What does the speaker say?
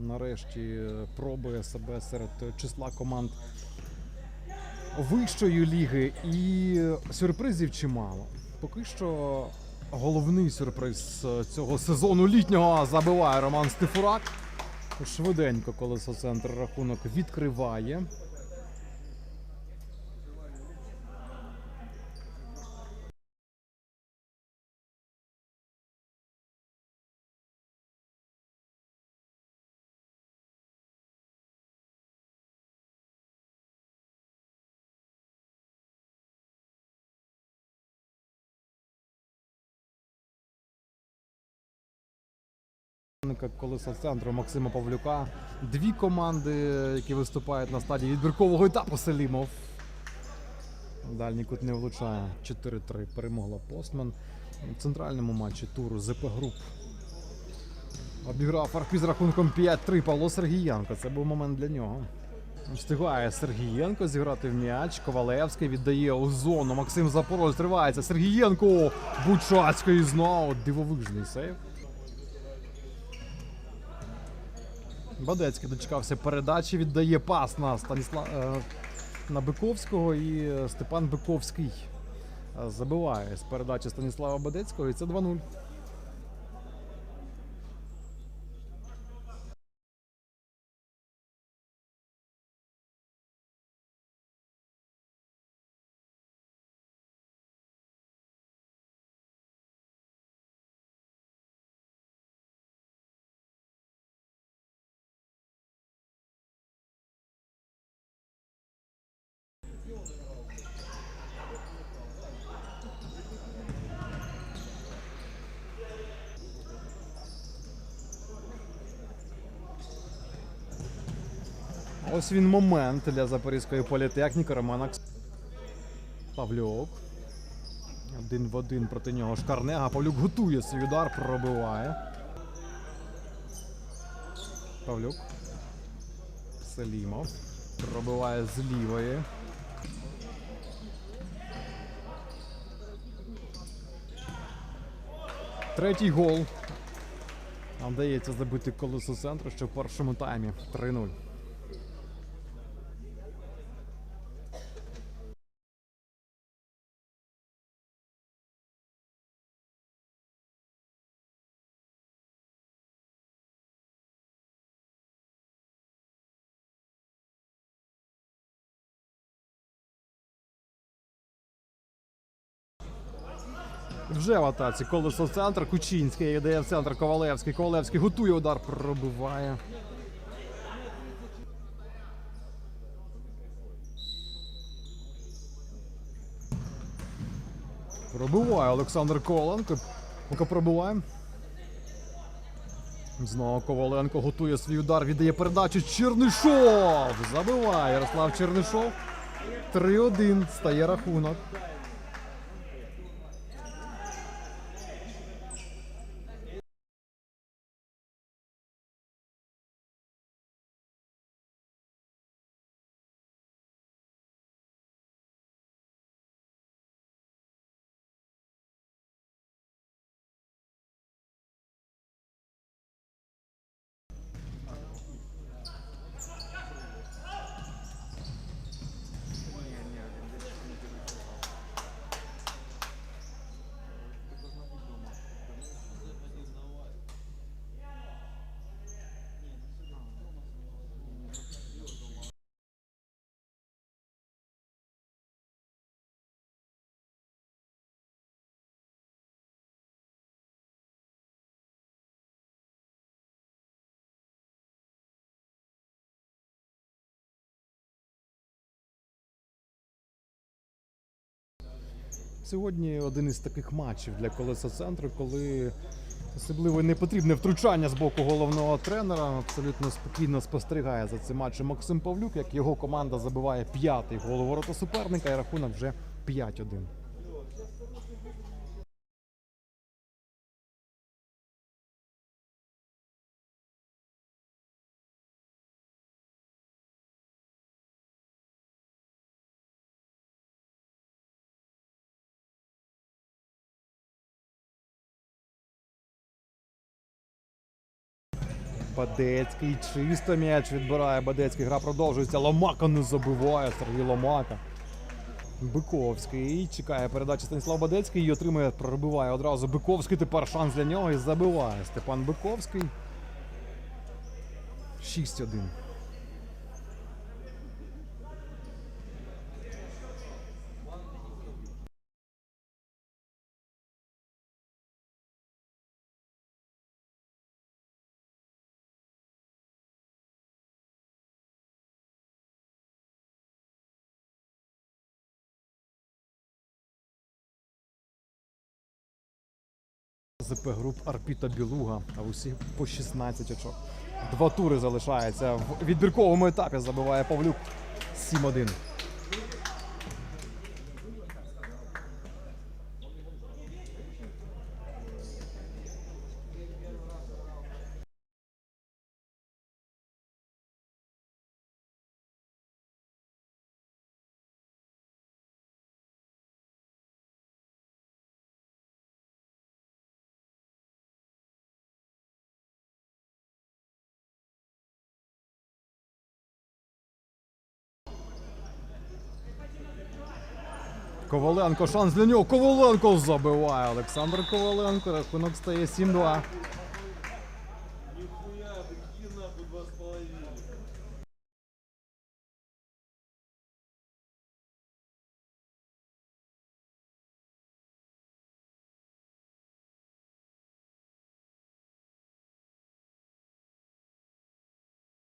нарешті пробує себе серед числа команд вищої ліги і сюрпризів чимало. Поки що головний сюрприз цього сезону літнього забиває Роман Стефурак. Швиденько колесо центр рахунок відкриває. Колеса центру Максима Павлюка. Дві команди, які виступають на стадії відбіркового етапу Селімов. Дальній кут не влучає. 4-3 перемогла Постман. У центральному матчі туру ЗП Груп. Обіграв Арпі з рахунком 5-3 Павло Сергієнко. Це був момент для нього. Встигає Сергієнко зіграти в м'яч. Ковалевський віддає у зону. Максим Запорожець тривається. Сергієнко! Бучацький знову. Дивовижний сейв. Бадецький дочекався передачі, віддає пас на Станісла... е, на Биковського і Степан Биковський е, забиває з передачі Станіслава Бадецького і це 2-0. Ось він момент для запорізької політехніки. Роман Акс... Павлюк. Один в один проти нього Шкарнега. Павлюк готує свій удар, пробиває. Павлюк. Селімов. Пробиває з лівої. Третій гол. Нам вдається забити колесо центру ще в першому таймі. 3-0. Вже в атаці колесо центр. Кучинський йде в центр Ковалевський. Ковалевський готує удар, пробиває. Пробиває Олександр Коваленко. Поки пробиває. Знову Коваленко готує свій удар, віддає передачу. Чернишов! Забиває Ярослав Чернишов. 3-1 стає рахунок. Сьогодні один із таких матчів для колеса центру, коли особливо не потрібне втручання з боку головного тренера. Абсолютно спокійно спостерігає за цим матчем Максим Павлюк, як його команда забиває п'ятий гол ворота суперника і рахунок вже 5-1. Бадецький чисто м'яч відбирає Бадецький. Гра продовжується. Ломака не забиває. Сергій Ломака. Биковський чекає передачі Станіслав Бадецький Її отримує, пробиває одразу Биковський. Тепер шанс для нього і забиває Степан Биковський. 6-1. ЗП груп Арпіта Білуга, а усі по 16 очок. Два тури залишається. В відбірковому етапі забиває Павлюк 7-1. Коваленко, шанс для нього. Коваленко забиває. Олександр Коваленко. Рахунок стає 7-2.